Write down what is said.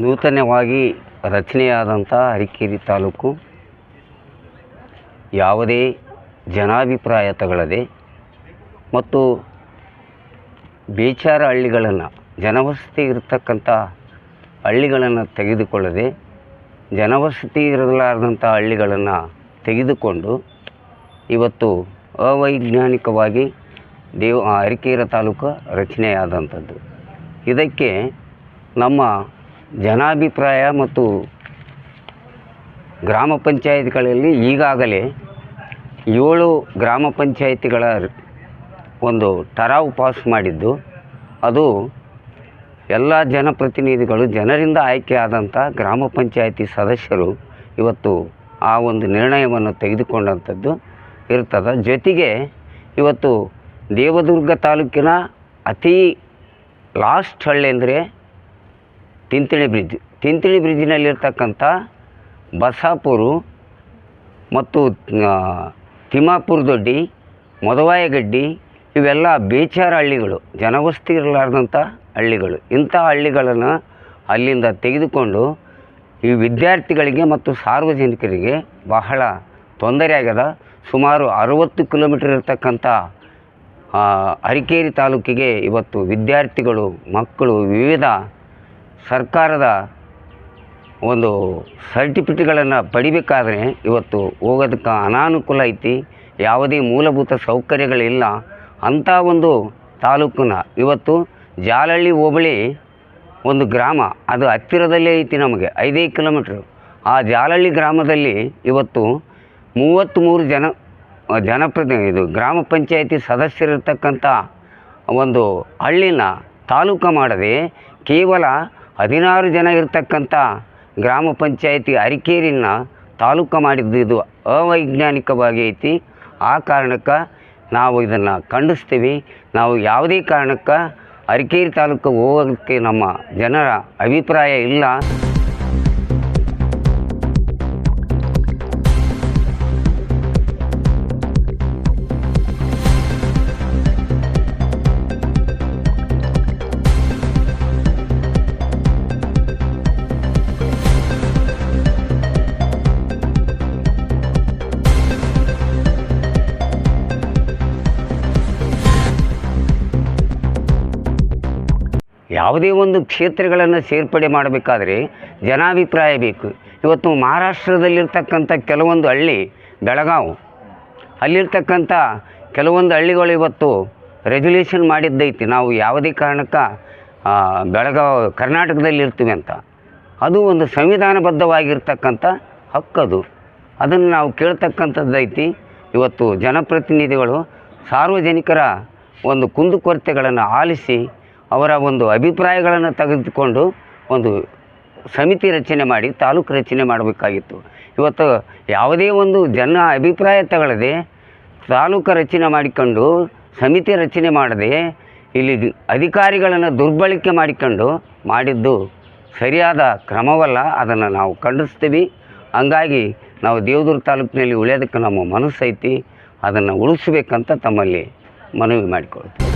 ನೂತನವಾಗಿ ರಚನೆಯಾದಂಥ ಅರಿಕೇರಿ ತಾಲೂಕು ಯಾವುದೇ ಜನಾಭಿಪ್ರಾಯ ತಗೊಳ್ಳದೆ ಮತ್ತು ಬೇಚಾರ ಹಳ್ಳಿಗಳನ್ನು, ಜನವಸತಿ ಇರತಕ್ಕಂಥ ಹಳ್ಳಿಗಳನ್ನು ತೆಗೆದುಕೊಳ್ಳದೆ ಜನವಸತಿ ಇರಲಾರ್ದಂಥ ಹಳ್ಳಿಗಳನ್ನು ತೆಗೆದುಕೊಂಡು ಇವತ್ತು ಅವೈಜ್ಞಾನಿಕವಾಗಿ ದೇವ ಅರಿಕೇರ ತಾಲೂಕು ರಚನೆಯಾದಂಥದ್ದು. ಇದಕ್ಕೆ ನಮ್ಮ ಜನಾಭಿಪ್ರಾಯ ಮತ್ತು ಗ್ರಾಮ ಪಂಚಾಯತ್ಗಳಲ್ಲಿ ಈಗಾಗಲೇ ಏಳು ಗ್ರಾಮ ಪಂಚಾಯತಿಗಳ ಒಂದು ಠರಾವು ಪಾಸ್ ಮಾಡಿದ್ದು, ಅದು ಎಲ್ಲ ಜನಪ್ರತಿನಿಧಿಗಳು ಜನರಿಂದ ಆಯ್ಕೆಯಾದಂಥ ಗ್ರಾಮ ಪಂಚಾಯಿತಿ ಸದಸ್ಯರು ಇವತ್ತು ಆ ಒಂದು ನಿರ್ಣಯವನ್ನು ತೆಗೆದುಕೊಂಡಂಥದ್ದು ಇರ್ತದೆ. ಜೊತೆಗೆ ಇವತ್ತು ದೇವದುರ್ಗ ತಾಲೂಕಿನ ಅತಿ ಲಾಸ್ಟ್ ಹಳ್ಳಿ ಅಂದರೆ ತಿಂತಿಳಿ ಬ್ರಿಡ್ಜ್. ತಿಂತಿಳಿ ಬ್ರಿಡ್ಜಿನಲ್ಲಿರ್ತಕ್ಕಂಥ ಬಸಾಪುರು ಮತ್ತು ತಿಮ್ಮಾಪುರ ದೊಡ್ಡಿ, ಮದುವಾಯಗಡ್ಡಿ ಇವೆಲ್ಲ ಬೇಚಾರ ಹಳ್ಳಿಗಳು. ಜನವಸ್ತಿ ಇರಲಾರ್ದಂಥ ಹಳ್ಳಿಗಳು. ಇಂಥ ಹಳ್ಳಿಗಳನ್ನು ಅಲ್ಲಿಂದ ತೆಗೆದುಕೊಂಡು ಈ ವಿದ್ಯಾರ್ಥಿಗಳಿಗೆ ಮತ್ತು ಸಾರ್ವಜನಿಕರಿಗೆ ಬಹಳ ತೊಂದರೆ ಆಗ್ಯದ. ಸುಮಾರು ಅರುವತ್ತು ಕಿಲೋಮೀಟರ್ ಇರತಕ್ಕಂಥ ಅರಿಕೇರಿ ತಾಲೂಕಿಗೆ ಇವತ್ತು ವಿದ್ಯಾರ್ಥಿಗಳು, ಮಕ್ಕಳು ವಿವಿಧ ಸರ್ಕಾರದ ಒಂದು ಸರ್ಟಿಫಿಕೇಟ್ಗಳನ್ನು ಪಡಿಬೇಕಾದ್ರೆ ಇವತ್ತು ಹೋಗೋದಕ್ಕೆ ಅನಾನುಕೂಲ ಐತಿ. ಯಾವುದೇ ಮೂಲಭೂತ ಸೌಕರ್ಯಗಳಿಲ್ಲ. ಅಂಥ ಒಂದು ತಾಲೂಕನ್ನ ಇವತ್ತು ಜಾಲಹಳ್ಳಿ ಹೋಬಳಿ ಒಂದು ಗ್ರಾಮ, ಅದು ಹತ್ತಿರದಲ್ಲೇ ಐತಿ ನಮಗೆ, ಐದೇ ಕಿಲೋಮೀಟ್ರು. ಆ ಜಾಲಹಳ್ಳಿ ಗ್ರಾಮದಲ್ಲಿ ಇವತ್ತು ಮೂವತ್ತ್ಮೂರು ಜನ, ಜನಪ್ರತಿ, ಇದು ಗ್ರಾಮ ಪಂಚಾಯತಿ ಸದಸ್ಯರಿರ್ತಕ್ಕಂಥ ಒಂದು ಹಳ್ಳಿನ ತಾಲೂಕು ಮಾಡದೆ ಕೇವಲ ಹದಿನಾರು ಜನ ಇರತಕ್ಕಂಥ ಗ್ರಾಮ ಪಂಚಾಯಿತಿ ಅರಿಕೇರಿನ ತಾಲೂಕು ಮಾಡಿದ್ದು ಇದು ಅವೈಜ್ಞಾನಿಕವಾಗಿ ಐತಿ. ಆ ಕಾರಣಕ್ಕೆ ನಾವು ಇದನ್ನು ಖಂಡಿಸ್ತೀವಿ. ನಾವು ಯಾವುದೇ ಕಾರಣಕ್ಕೆ ಅರಿಕೇರಿ ತಾಲೂಕು ಹೋಗೋದಕ್ಕೆ ನಮ್ಮ ಜನರ ಅಭಿಪ್ರಾಯ ಇಲ್ಲ. ಯಾವುದೇ ಒಂದು ಕ್ಷೇತ್ರಗಳನ್ನು ಸೇರ್ಪಡೆ ಮಾಡಬೇಕಾದ್ರೆ ಜನಾಭಿಪ್ರಾಯ ಬೇಕು. ಇವತ್ತು ಮಹಾರಾಷ್ಟ್ರದಲ್ಲಿರ್ತಕ್ಕಂಥ ಕೆಲವೊಂದು ಹಳ್ಳಿ, ಬೆಳಗಾವು, ಅಲ್ಲಿರ್ತಕ್ಕಂಥ ಕೆಲವೊಂದು ಹಳ್ಳಿಗಳು ಇವತ್ತು ರೆಜುಲೇಷನ್ ಮಾಡಿದ್ದೈತಿ. ನಾವು ಯಾವುದೇ ಕಾರಣಕ್ಕೆ ಬೆಳಗಾವ್ ಕರ್ನಾಟಕದಲ್ಲಿ ಇರ್ತೀವಿ ಅಂತ. ಅದು ಒಂದು ಸಂವಿಧಾನಬದ್ಧವಾಗಿರ್ತಕ್ಕಂಥ ಹಕ್ಕದು. ಅದನ್ನು ನಾವು ಕೇಳ್ತಕ್ಕಂಥದ್ದೈತಿ. ಇವತ್ತು ಜನಪ್ರತಿನಿಧಿಗಳು ಸಾರ್ವಜನಿಕರ ಒಂದು ಕುಂದುಕೊರತೆಗಳನ್ನು ಆಲಿಸಿ ಅವರ ಒಂದು ಅಭಿಪ್ರಾಯಗಳನ್ನು ತೆಗೆದುಕೊಂಡು ಒಂದು ಸಮಿತಿ ರಚನೆ ಮಾಡಿ, ತಾಲೂಕು ರಚನೆ ಮಾಡಬೇಕಾಗಿತ್ತು. ಇವತ್ತು ಯಾವುದೇ ಒಂದು ಜನ ಅಭಿಪ್ರಾಯ ತಗೊಳ್ಳದೆ ತಾಲೂಕು ರಚನೆ ಮಾಡಿಕೊಂಡು, ಸಮಿತಿ ರಚನೆ ಮಾಡದೆ ಇಲ್ಲಿ ಅಧಿಕಾರಿಗಳನ್ನು ದುರ್ಬಳಕೆ ಮಾಡಿಕೊಂಡು ಮಾಡಿದ್ದು ಸರಿಯಾದ ಕ್ರಮವಲ್ಲ, ಅದನ್ನು ನಾವು ಖಂಡಿಸ್ತೀವಿ. ಹಂಗಾಗಿ ನಾವು ದೇವದುರ್ಗ ತಾಲೂಕಿನಲ್ಲಿ ಉಳಿಯೋದಕ್ಕೆ ನಮ್ಮ ಮನಸ್ಸೈತಿ, ಅದನ್ನು ಉಳಿಸ್ಬೇಕಂತ ತಮ್ಮಲ್ಲಿ ಮನವಿ ಮಾಡಿಕೊಳ್ತೀವಿ.